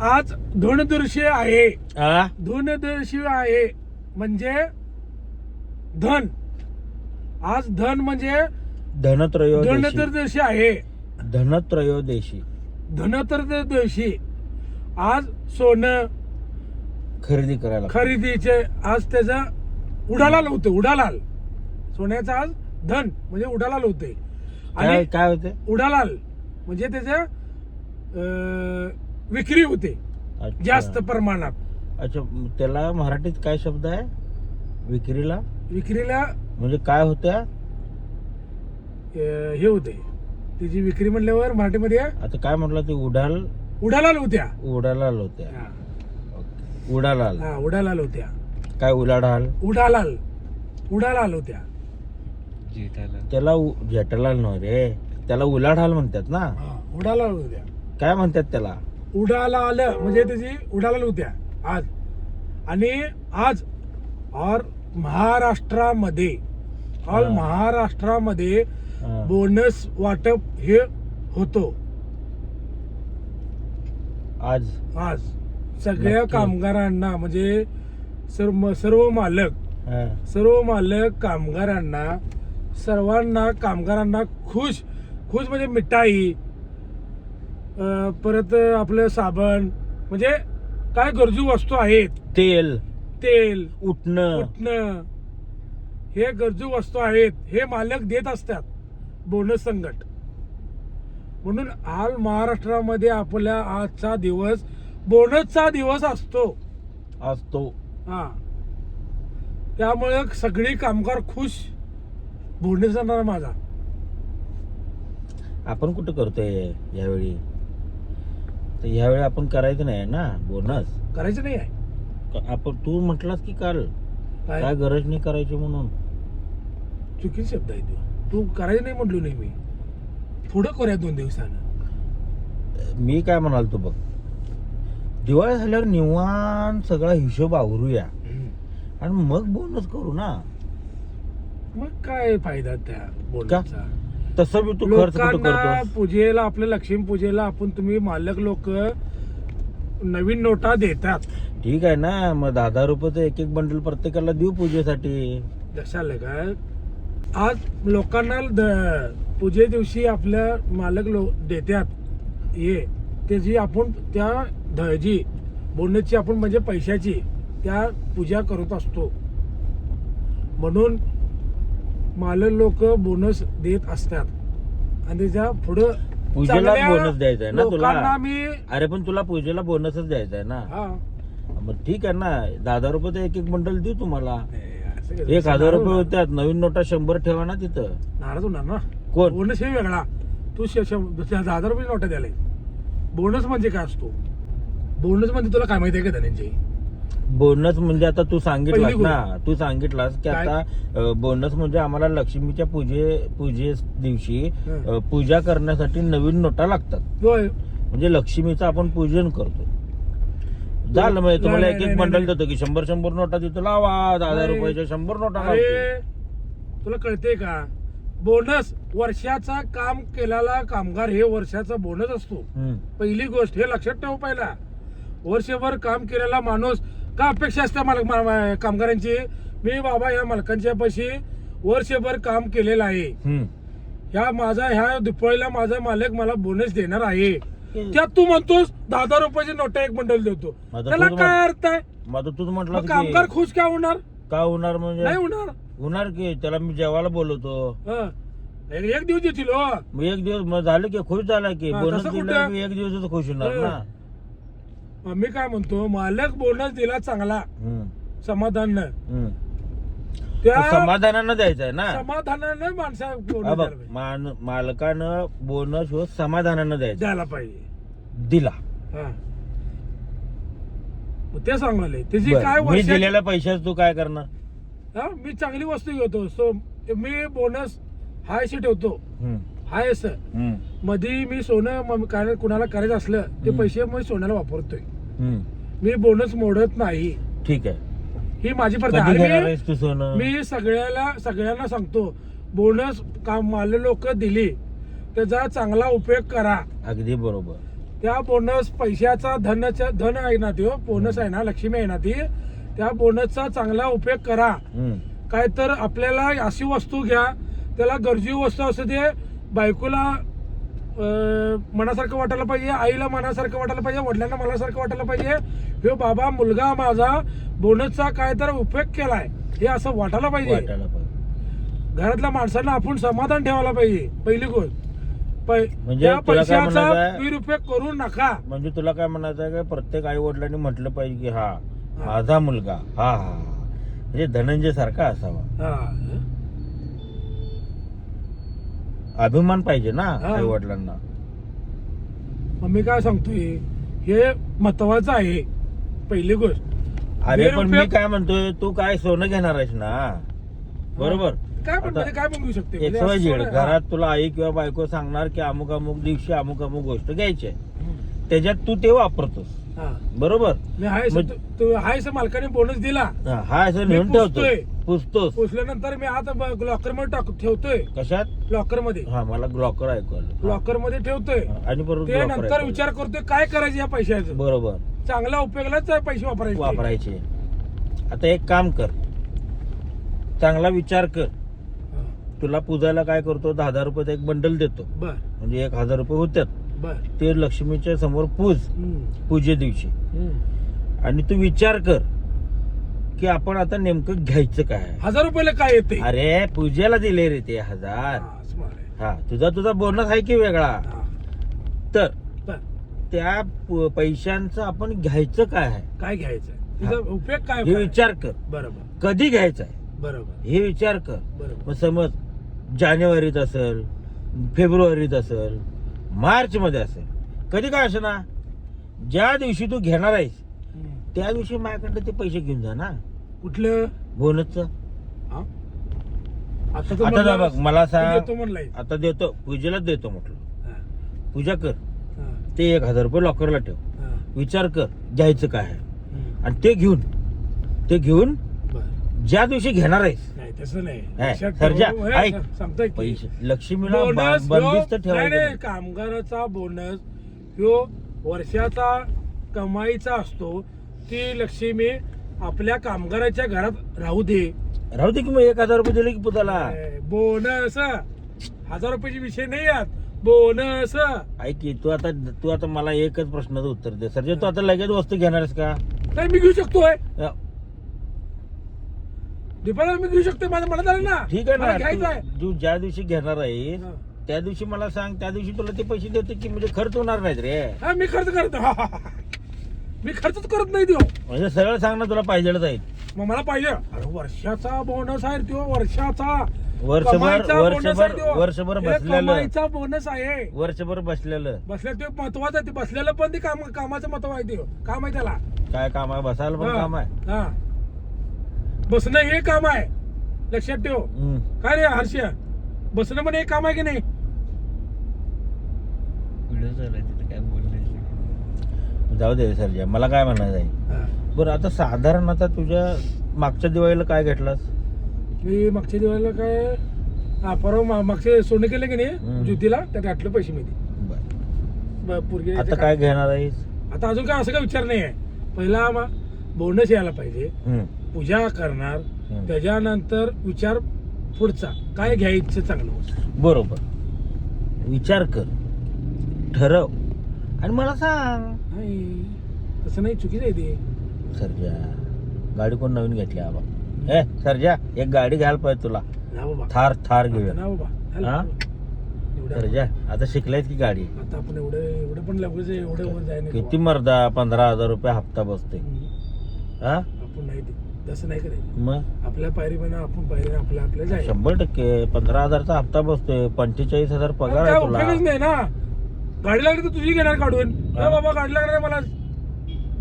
आज धनदर्शी आहे? धनदर्शी आहे म्हणजे धन. आज धन म्हणजे धनत्रयोदशी. धनत्रयोदशी आहे. धनत्रयोदशी. धनत्रयोदशी. आज सोनं खरेदी करायला खरेदीचे आज त्याचा उडालाल होते उडालाल. सोन्याचा आज धन म्हणजे उडालाल होते. काय आणि काय होते? उडालाल म्हणजे त्याच्या अं, विक्री होते अच्छा. जास्त प्रमाणात. अच्छा म त्याला मराठीत काय शब्द आहे? विक्रीला? विक्रीला म्हणजे काय होत्या? अं, हे होते. त्याची विक्री म्हणल्यावर मराठीमध्ये आता काय म्हटलं ते उडाल उडालाल होत्या. उडालाल होत्या. हा, ओके. उडालाल हा उडालाल होत्या. काय उलाढाल? उडालाल उडालाल होत्या. त्याला उ- जेठालाल नव्हे रे. त्याला उलाढाल म्हणतात ना. हा, उडालाल होत्या. काय म्हणतात त्याला? उडाला आलं म्हणजे त्याची उडाला होत्या आज आणि आज और महाराष्ट्रामध्ये ऑल. महाराष्ट्रामध्ये. बोनस वाटप हे होतो आज आज सगळ्या. कामगारांना म्हणजे सर्व सर्व मालक. सर्व मालक कामगारांना सर्वांना कामगारांना खुश खुश म्हणजे मिठाई परत आपलं साबण म्हणजे काय गरजू वस्तू आहेत? तेल. तेल. उठणं. उठणं. हे गरजू वस्तू आहेत हे मालक देत असतात. बोनस संकट. म्हणून आज महाराष्ट्रामध्ये आपल्या आजचा दिवस बोनसचा दिवस असतो. असतो. हा. त्यामुळे सगळी कामगार खुश. बोनस जाणार माझा. आपण कुठं करतोय यावेळी? तर यावेळी आपण करायचं नाही ना? बोनस. करायचं नाही आहे. आपण तू म्हटलास की काल? काय? काय गरज नाही करायची म्हणून? चुकीचा शब्द आहे तू तू करायचं नाही म्हटलो नाही मी. पुढं करूया दोन दिवसानं. मी काय म्हणाल तू बघ. दिवाळी झाल्यावर निवांत सगळा हिशोब आवरूया. आणि मग बोनस करू ना. मग काय फायदा त्या बोनसचा? तसं मी तू खर्च कुठं लोकांना करतो पूजेला आपल्या लक्ष्मी पूजेला आपण तुम्ही मालक लोक नवीन नोटा देतात. ठीक आहे ना मग दहा दहा रुपयाचं एक एक बंडल प्रत्येकाला देऊ पूजेसाठी. आलं काय आज लोकांना द- पूजे दिवशी आपल्या मालक लोक देतात हे त्याची आपण त्या ध- जी बोनसची आपण म्हणजे पैशाची त्या पूजा करत असतो. म्हणून मालक लोक बोनस देत असतात. आणि त्याच्या पुढं पूजेला चांगल्या बोनस द्यायचा आहे ना लोकांना तुला मी अरे पण तुला पूजेला बोनसच द्यायचा आहे ना? हा. मग ठीक आहे ना दहा दहा रुपयाचं एक एक बंडल देऊ तुम्हाला. नाही, असं कसं- एक हजार रुपये. होत्यात नवीन नोटा शंभर ठेवा ना तिथं. नाराज होणार ना? कोण? बोनस हे वेगळा. तू श- शं- दहा हजार रुपये नोटा द्यायला बोनस म्हणजे काय असतो? बोनस म्हणजे तुला काय माहिती आहे का धनंजय? बोनस म्हणजे आता तू सांगितलास पहिली ना तू सांगितलास की काय? आता बोनस म्हणजे आम्हाला लक्ष्मीच्या पूजे पूजे दिवशी हं. अ, पूजा करण्यासाठी नवीन नोटा लागतात होय म्हणजे लक्ष्मीचं आपण पूजन करतो झालं म्हणजे तुम्हाला नाही, एक नाही, एक बंडल नाही. देतो की शंभर शंभर नोटा देतो लावा दहा हजार नाही. रुपयाच्या शंभर नोटा लावतो. अरे तुला कळते का बोनस वर्षाचा काम केलेला कामगार हे वर्षाचा बोनस असतो. पहिली गोष्ट हे लक्षात ठेव पहिला वर्षभर काम केलेला माणूस का अपेक्षा असते मालक कामगारांची? मी बाबा ह्या मालकांच्या पैसे वर्षभर काम केलेलं आहे. हं. ह्या माझा ह्या दिपाळीला माझा मालक मला बोनस देणार आहे. त्यात तू म्हणतोस दहा हजार रुपयाची नोटा एक बंडल देतो. त्याला काय अर्थ आहे? आता तूच म्हटलं मग कामगार खुश का होणार? का होणार म्हणजे? नाही होणार. होणार की? त्याला मी जेवायला बोलवतो. हं. एक दिवस देतील हो. एक दिवस झालं की खुश झाला की? बोनस एक दिवसच खुश होणार. ना? मी काय म्हणतो मालक बोनस दिला चांगला. हं. समाधान हं. त्या समाधानानं द्यायचा आहे ना. समाधानानं माणसा हा बघ, द्यायला. मान- मालकानं बोनस हो समाधानानं द्यायचा. द्यायला पाहिजे. दिला. हा. मग ते सांगाले. त्याची बरं, काय मी वर्षाची- दिलेल्या पैशात तू काय करणार? हा मी चांगली वस्तू घेतो. सो मी बोनस हायशी ठेवतो. हाय असं हं. मध्ये मी सोनं म- काय कुणाला करायचं असलं ते. पैसे मी सोन्याला वापरतोय. हं. मी बोनस मोडत नाही. ठीक आहे. ही माझी कधी घेणार आहे. आहेस तू सोनं? मी मी सगळ्याला सगळ्यांना सांगतो बोनस काम माले लोक दिली त्याचा चांगला उपयोग करा. अगदी बरोबर. त्या बोनस पैशाचा धनच्या धन आहे ना तो बोनस आहे ना? लक्ष्मी आहे ना ती? त्या बोनसचा चांगला उपयोग करा. हम्म. काय तर आपल्याला अशी वस्तू घ्या त्याला गरजू वस्तू असू दे बायकोला मनासारखं वाटायला पाहिजे आईला मनासारखं वाटायला पाहिजे वडिलांना मनासारखं वाटायला पाहिजे. ह्यो बाबा मुलगा माझा बोनसचा काय तर उपयोग केलाय. हे असं वाटायला पाहिजे. घरातल्या माणसांना आपण समाधान ठेवायला पाहिजे. पहिली गोष्ट. म्हणजे? दुरुपयोग करू नका. म्हणजे तुला काय म्हणायचं आहे का प्रत्येक आई वडिलांनी म्हटलं पाहिजे की हा. माझा मुलगा हा हा हा. म्हणजे धनंजय सारखा असावा. हा. अभिमान पाहिजे ना हा. आई वडिलांना मग मी काय सांगतोय हे महत्वाचं आहे पहिली गोष्ट. अरे पण मी गैरउपयोग- काय म्हणतोय तू काय सोनं घेणार आहेस ना? बरोबर? काय पण आता म्हणजे काय पण घेऊ शकते एक म्हणजे असं घरात तुला आई किंवा बायको सांगणार की अमुक अमुक दिवशी अमुक अमुक गोष्ट घ्यायची आहे. हम्म. त्याच्यात तू ते वापरतोस. बरोबर. मी हाय मग- तू हाय मालकाने बोनस दिला. हा हा असं मी नेऊन ठेवतो पुसतोय. पुसतोस. पोचल्यानंतर मी आता लॉकरमध्ये टाक ठेवतोय. कशात? लॉकरमध्ये. हा मला ग्लॉकर ऐकू आलं हा. लॉकरमध्ये ठेवतोय. हा, आणि ते ग्लॉकर नंतर ऐकू आलं. विचार करतोय काय करायचं या पैशाचं. बरोबर. चांगल्या उपयोगालाच पैसे वापरायचे. वापरायचे. आता एक काम कर. चांगला विचार कर. तुला पूजायला काय करतो? दहा हजार रुपयाचा एक बंडल देतो. बर. म्हणजे एक हजार रुपये होत्यात. ते लक्ष्मीच्या समोर पूज. पूजे दिवशी. आणि तू विचार कर की आपण आता नेमकं घ्यायचं काय? हजार रुपयाला काय येते? अरे पूजेला दिले रे ते हजार. हा तुझा तुझा बोनस आहे की वेगळा? तर त्या पैशांचं आपण घ्यायचं काय? आहे काय घ्यायचं हा. उपयोग काय हे विचार कर. बरोबर. कधी घ्यायचं आहे बरोबर. हे विचार कर. बरोबर. मग समज जानेवारीत असेल फेब्रुवारीत असेल मार्च मध्ये असेल. कधी काय असं ना ज्या दिवशी तू घेणार आहेस. त्या दिवशी माझ्याकडे ते पैसे घेऊन जा ना. कुठलं? बोनसचं. हा? आता तू आता जा म्हणलास, बघ मला तू सांग. देतो म्हणलाय. आता देतो पूजेलाच देतो म्हटलं. हा, पूजा कर. हा, ते एक हजार रुपये लॉकरला ठेव. हा. विचार कर घ्यायचं काय आहे. हम्म. आणि ते घेऊन ते घेऊन बरं. ज्या दिवशी घेणार आहेस तसं नाही. नाही, लक्षात सर्जा, ठेव. हे, ऐक. सांगतोय की. पैसे लक्ष्मीला बोनस बा- बंदिस्त ह्यो- नाही, नाही, ठेवायचं कामगाराचा बोनस ह्यो वर्षाचा कमाईचा असतो. ती लक्ष्मी आपल्या कामगाराच्या घरात राहू दे. राहू दे की मग एक हजार रुपये दिले की पुताला? ए, बोनस हजार रुपयाचे विषय नाही आहेत बोनस ऐक की तू आता तू आता मला एकच प्रश्नाचं उत्तर दे. सर तू आता लगेच वस्तू घेणार आहेस का? नाही मी घेऊ शकतोय. अ, दीपाला मी घेऊ शकतोय माझं मनात आलं ना. ठीक आहे मला ना घ्यायचं आहे तू- तू ज्या दिवशी घेणार आहेस हा. त्या दिवशी मला सांग त्या दिवशी तुला ते पैसे देतो की म्हणजे खर्च होणार नाहीत रे. हा मी खर्च करतो. मी खर्चच करत नाही देऊ म्हणजे सरळ सांग ना तुला पाहिजेच आहे. मग मला पाहिजे. अरे वर्षाचा बोनस आहे तो वर्षाचा. वर्षभर कमाईचा bonus वर्षभर आहे त्यो. वर्षभर हे बसलेलं. कमाईचा बोनस आहे. वर्षभर बसलेलं. बसल्या ते महत्वाचं आहे ते बसलेलं पण ते काम कामाचं महत्त्व आहे ते काम आहे त्याला. काय काम आहे? बसायला पण काम आहे. हा. बसणं हे काम आहे. लक्षात ठेव. हम्म. काय रे हर्षिया बसणं पण एक काम आहे की नाही? जाऊ दे सरजा मला काय म्हणायचं आहे? हा. बरं आता साधारण आता तुझ्या मागच्या दिवाळीला काय घेतलास? मी मागच्या दिवाळीला काय हा परवा मा- मागचे सोनं केलं की नाही. ज्योतीला त्या घातलं पैसे मी. बरं. पूर्वी आता काय घेणार आहेस? आता अजून काय असं काय विचार नाही आहे पहिला बोनस यायला पाहिजे. हम्म. पूजा करणार. त्याच्यानंतर विचार पुढचा. काय घ्यायचं चांगलं बरोबर. विचार कर. ठरव. आणि मला सांग. नाही तसं नाही चुकीचं आहे ते. सरजा गाडी कोण नवीन घेतली आबा ए सरजा एक गाडी घ्यायला पाहिजे तुला. ना बाबा. थार थार घेऊया ना बाबा. हा? एवढं सरजा आता शिकलायस की गाडी? आता आपण एवढं एवढं पण लगेच एवढं वर जाय नाही किती मर्दा पंधरा हजार रुपये हप्ता बसते. हा? तसं नाही करायचं मग? आपल्या पायरी म्हणा आपण पायरी आपल्या आपल्या जायचं शंभर टक्के. पंधरा हजारचा हप्ता बसतोय. पंचेचाळीस हजार पगार काय आहे तुला. नाही ना. गाडी लागली तर तुझी घेणार काढून. हा. बाबा गाडी लागणार मला.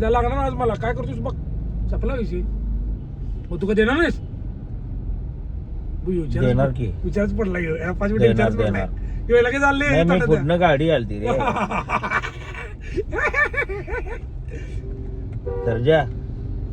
ला- लागणार आज मला. काय करतोस बघ. चपला विषय मग तू का देणार नाहीस? विचारच देणार पड- की. विचारच पडला ह्यो. या पाच मिनिट देणार, विचारच पडलाय देणार. ह्यो लगेच आले. नाही मी पुढनं गाडी आलती रे. सरजा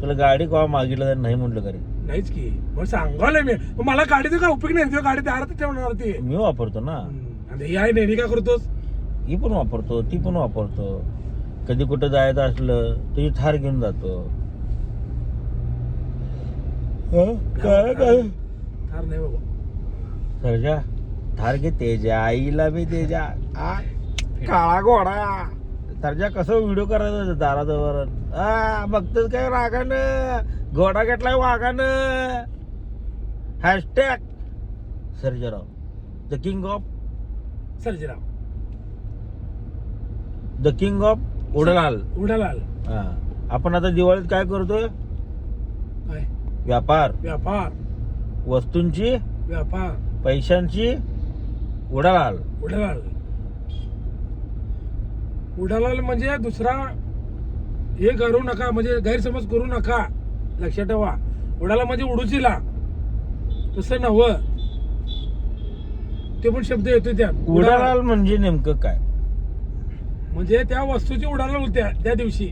तुला गाडी कवा मागितलं तर नाही म्हटलं घरी नाहीच की. मग सांगायला मी. मग मला गाडीचा काय उपयोग नाही. तुझ्या गाडी दारात ठेवणार ती मी वापरतो ना. आणि नेहमी काय करतोस? ही पण वापरतो ती पण वापरतो. कधी कुठं जायचं असलं तुझी थार घेऊन जातो. हं? काय काय? थार नाही बाबा. सरजा थार घे तेजा. आईला बी तेजा. आ काळा घोडा. सरजा कसं व्हिडिओ करायचं दाराजवळ? आ बघतच काय रागानं घोडा घेतलाय वाघानं. Hashtag Sarjerao. The king of Sarjirao. The king of उडलाल. उडालाल. हा. आपण आता दिवाळीत काय करतोय? काय? व्यापार. व्यापार. वस्तूंची व्यापार. पैशांची उडालाल. उडालाल. उडालाल म्हणजे दुसरा हे करू नका म्हणजे गैरसमज करू नका. लक्षात ठेवा. उडाला म्हणजे उडूचिला. तसं नव्ह. ते पण शब्द येतो त्यात. उडालाल म्हणजे नेमकं काय? म्हणजे त्या वस्तूची उडाला होत्या त्या दिवशी.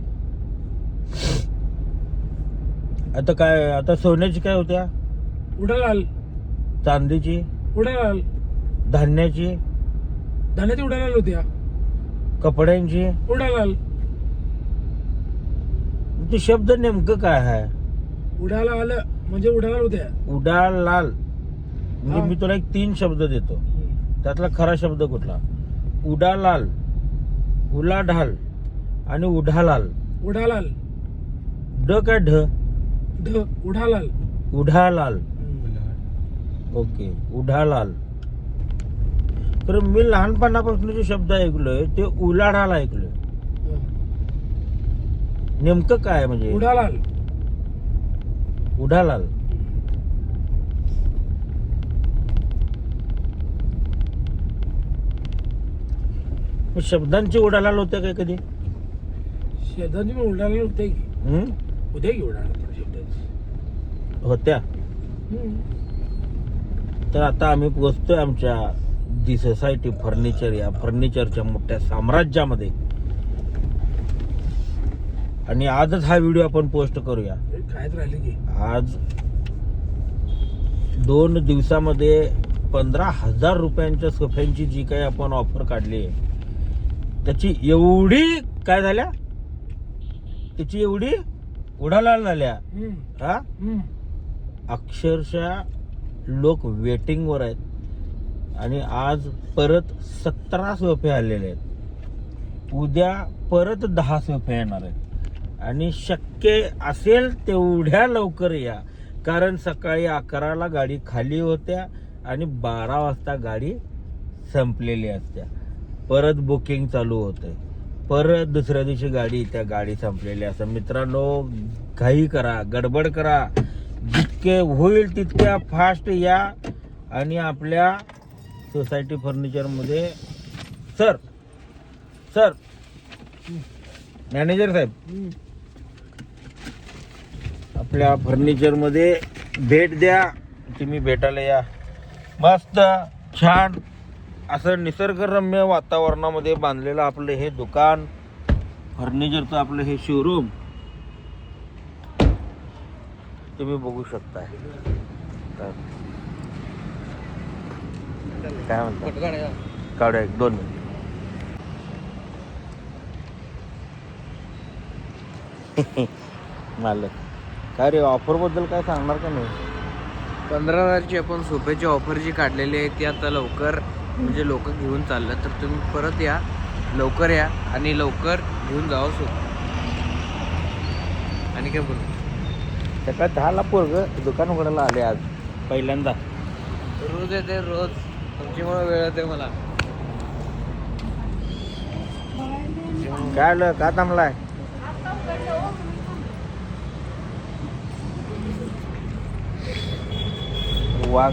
आता काय आता सोन्याची काय होत्या? उडालाल. चांदीची? उडालाल. धान्याची? धान्याची उडालाल होत्या. कपड्यांची उडालाल. ते शब्द नेमकं काय आहे? उडाला आलं म्हणजे उडालाल होत्या. उडालाल. म्हणजे हा. मी तुला एक तीन शब्द देतो. त्यातला खरा शब्द कुठला? उडालाल उलाढाल आणि उढालाल. उडालाल. ड काय ढ? ढ उडालाल उढालाल. ओके उढालाल. तर मी लहानपणापासून जे शब्द ऐकलोय ते उलाढाल ऐकलोय. नेमकं काय म्हणजे? उडालाल. उढालाल मग शब्दांची उडालाल होत्या काय कधी? शेजारी मी उडालाल होते की. हं? उद्या की उडालाल शेवटाची होत्या. तर आता आम्ही पोहोचतोय आमच्या दी सोसायटी फर्निचर या फर्निचरच्या मोठ्या साम्राज्यामध्ये. आणि आजच हा व्हिडिओ आपण पोस्ट करूया. आज दोन दिवसामध्ये पंधरा हजार रुपयांच्या सोफ्यांची जी काही आपण ऑफर काढली आहे त्याची एवढी काय झाल्या? त्याची एवढी उडालाल झाल्या. हा. अक्षरशः लोक वेटिंगवर आहेत. आणि आज परत सतरा सोफे आलेले आहेत. उद्या परत दहा सोफे येणार आहेत. आणि शक्य असेल तेवढ्या लवकर या. कारण सकाळी अकराला गाडी खाली होत्या आणि बारा वाजता गाडी संपलेली असत्या. परत बुकिंग चालू होते परत दुसऱ्या दिवशी गाडी त्या गाडी संपलेली असतात मित्रांनो घाई करा गडबड करा. जितके होईल तितक्या फास्ट या. आणि आपल्या सोसायटी फर्निचरमध्ये. सर सर मॅनेजर साहेब. आपल्या फर्निचरमध्ये भेट द्या तुम्ही भेटायला या. मस्त छान असं निसर्गरम्य वातावरणामध्ये बांधलेलं आपलं हे दुकान फर्निचरचं आपलं हे शोरूम तुम्ही बघू शकता तर काय म्हणता? काढूया एक दोन मिनिट. मालक. काय रे ऑफरबद्दल काय सांगणार का नाही? पंधरा हजारची आपण सोफ्याची ऑफर जी काढलेली आहे ती आता लवकर म्हणजे लोक घेऊन चाललं तर तुम्ही परत या. लवकर या आणि लवकर घेऊन जावं सोफा आणि काय बोलू? सकाळ दहाला पोरग दुकान उघडायला आले आज पहिल्यांदा. रोज येते रोज. तुमच्यामुळे वेळ येते मला. काय आलं? का थांबलाय? वाघ.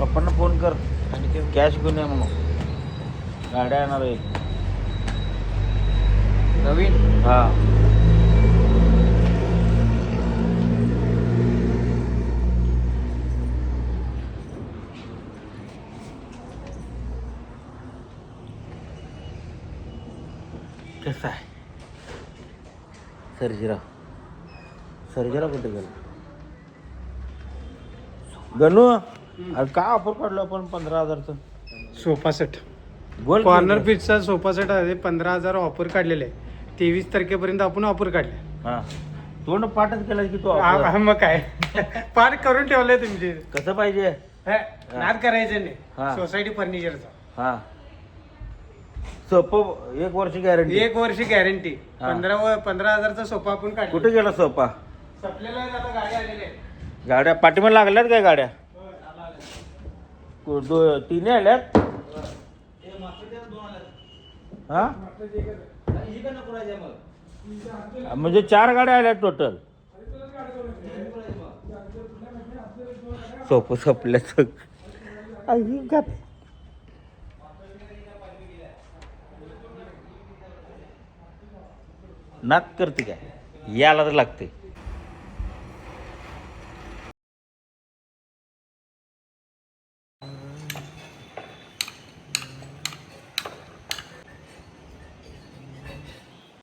पप्पांना फोन कर. आणि काय कॅश घेऊन या म्हणून. गाड्या येणार आहे नवीन? हा कसं आहे सर्जीराव सर्जीराव कुठे गेला? गणू अरे काय ऑफर काढलो आपण पंधरा हजारचं? सोफा सेट गोल कॉर्नर पीसचा सोफा सेट आहे. पंधरा हजार ऑफर काढलेले आहे. तेवीस तारखेपर्यंत आपण ऑफर काढले. हा. तोंड पाठच केला की तो मग काय? पाठ करून ठेवलंय तुमचे. कसं पाहिजे? हे, नाद करायचं हा. नाही सोसायटी फर्निचरचा हा. सोप एक वर्ष गॅरंटी एक वर्ष गॅरंटी हा. पंधरा व- पंधरा हजारचा सोफा आपण काढला. कुठे गेला सोपा? संपलेला आहे, आता गाडी आलेली आहे गाड्या पाठीमध्ये लागल्यात काय गाड्या? कु- दो- तिन्ही आल्यात? हा म्हणजे चार गाड्या आल्या टोटल सोप सपल्याच नाक करते काय? याला तर लागते